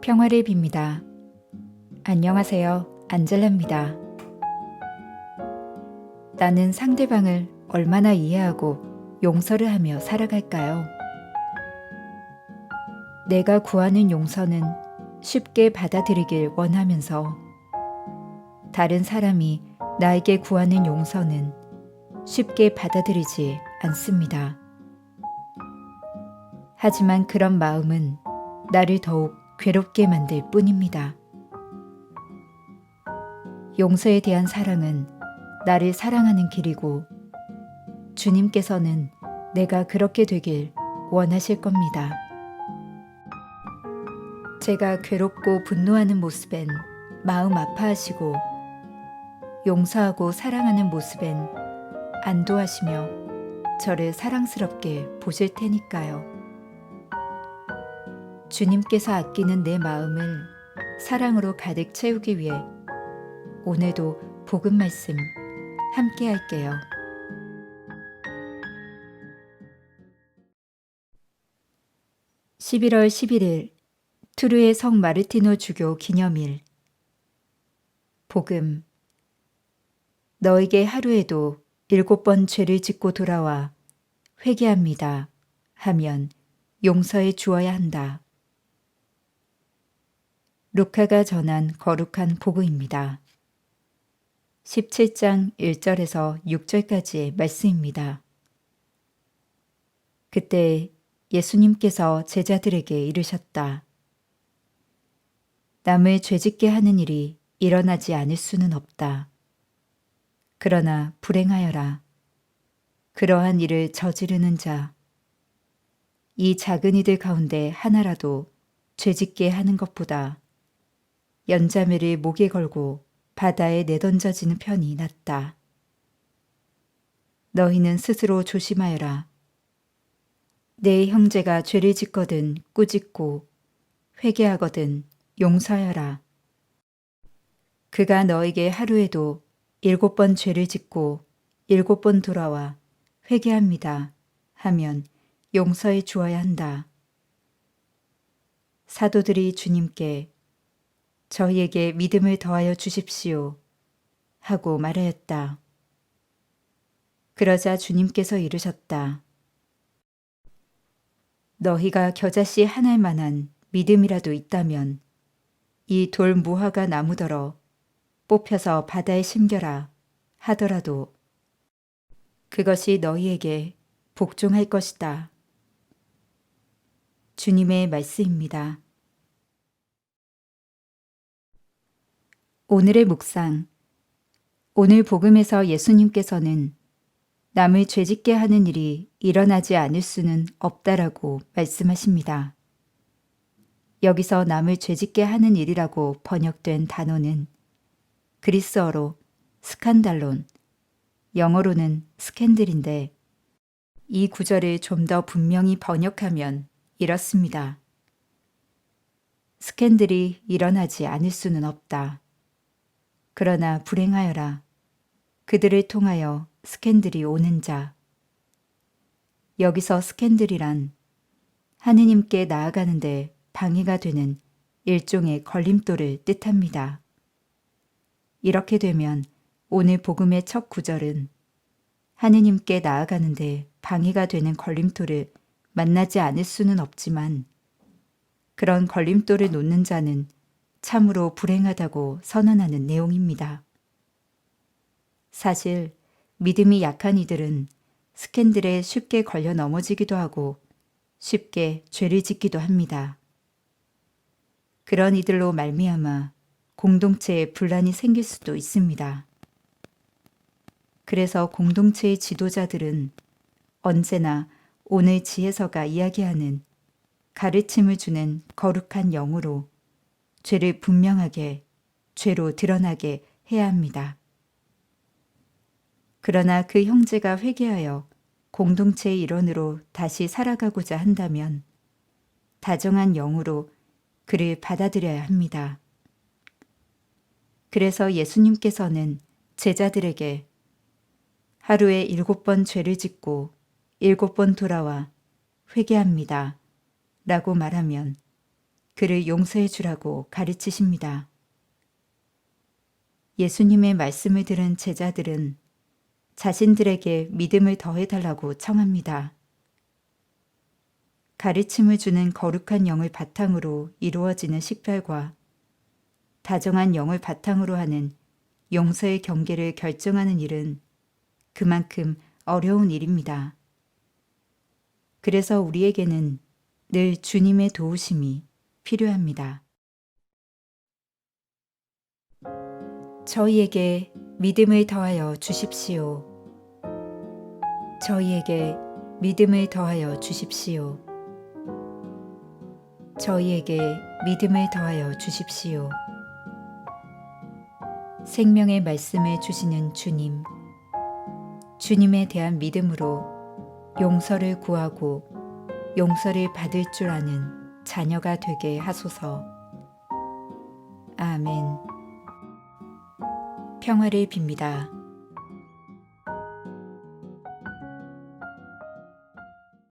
평화를 빕니다. 안녕하세요. 안젤라입니다. 나는 상대방을 얼마나 이해하고 용서를 하며 살아갈까요? 내가 구하는 용서는 쉽게 받아들이길 원하면서 다른 사람이 나에게 구하는 용서는 쉽게 받아들이지 않습니다. 하지만 그런 마음은 나를 더욱 괴롭게 만들 뿐입니다. 용서에 대한 사랑은 나를 사랑하는 길이고 주님께서는 내가 그렇게 되길 원하실 겁니다. 제가 괴롭고 분노하는 모습엔 마음 아파하시고 용서하고 사랑하는 모습엔 안도하시며 저를 사랑스럽게 보실 테니까요. 주님께서 아끼는 내 마음을 사랑으로 가득 채우기 위해 오늘도 복음 말씀 함께 할게요. (11월 11일) 투르의 성 마르티노 주교 기념일 복음 너에게 하루에도 일곱 번 죄를 짓고 돌아와 회개합니다 하면 용서해 주어야 한다. 루카가 전한 거룩한 보고입니다. 17장 1절에서 6절까지의 말씀입니다. 그때 예수님께서 제자들에게 이르셨다. 남을 죄짓게 하는 일이 일어나지 않을 수는 없다. 그러나 불행하여라. 그러한 일을 저지르는 자, 이 작은 이들 가운데 하나라도 죄짓게 하는 것보다 연자매를 목에 걸고 바다에 내던져지는 편이 낫다. 너희는 스스로 조심하여라. 내 형제가 죄를 짓거든 꾸짖고 회개하거든 용서하여라. 그가 너에게 하루에도 일곱 번 죄를 짓고 일곱 번 돌아와 회개합니다. 하면 용서해 주어야 한다. 사도들이 주님께 저희에게 믿음을 더하여 주십시오. 하고 말하였다. 그러자 주님께서 이르셨다. 너희가 겨자씨 하나일 만한 믿음이라도 있다면 이 돌 무화과 나무더러 뽑혀서 바다에 심겨라 하더라도 그것이 너희에게 복종할 것이다. 주님의 말씀입니다. 오늘의 묵상. 오늘 복음에서 예수님께서는 남을 죄짓게 하는 일이 일어나지 않을 수는 없다라고 말씀하십니다. 여기서 남을 죄짓게 하는 일이라고 번역된 단어는 그리스어로 스칸달론, 영어로는 스캔들인데 이 구절을 좀 더 분명히 번역하면 이렇습니다. 스캔들이 일어나지 않을 수는 없다. 그러나 불행하여라. 그들을 통하여 스캔들이 오는 자. 여기서 스캔들이란 하느님께 나아가는데 방해가 되는 일종의 걸림돌을 뜻합니다. 이렇게 되면 오늘 복음의 첫 구절은 하느님께 나아가는데 방해가 되는 걸림돌을 만나지 않을 수는 없지만 그런 걸림돌을 놓는 자는 참으로 불행하다고 선언하는 내용입니다. 사실 믿음이 약한 이들은 스캔들에 쉽게 걸려 넘어지기도 하고 쉽게 죄를 짓기도 합니다. 그런 이들로 말미암아 공동체에 분란이 생길 수도 있습니다. 그래서 공동체의 지도자들은 언제나 오늘 지혜서가 이야기하는 가르침을 주는 거룩한 영으로 죄를 분명하게 죄로 드러나게 해야 합니다. 그러나 그 형제가 회개하여 공동체의 일원으로 다시 살아가고자 한다면 다정한 영으로 그를 받아들여야 합니다. 그래서 예수님께서는 제자들에게 하루에 일곱 번 죄를 짓고 일곱 번 돌아와 회개합니다. 라고 말하면 그를 용서해 주라고 가르치십니다. 예수님의 말씀을 들은 제자들은 자신들에게 믿음을 더해달라고 청합니다. 가르침을 주는 거룩한 영을 바탕으로 이루어지는 식별과 다정한 영을 바탕으로 하는 용서의 경계를 결정하는 일은 그만큼 어려운 일입니다. 그래서 우리에게는 늘 주님의 도우심이 필요합니다. 저희에게 믿음을 더하여 주십시오. 저희에게 믿음을 더하여 주십시오. 저희에게 믿음을 더하여 주십시오. 생명의 말씀을 주시는 주님, 주님에 대한 믿음으로 용서를 구하고 용서를 받을 줄 아는 자녀가 되게 하소서. 아멘. 평화를 빕니다.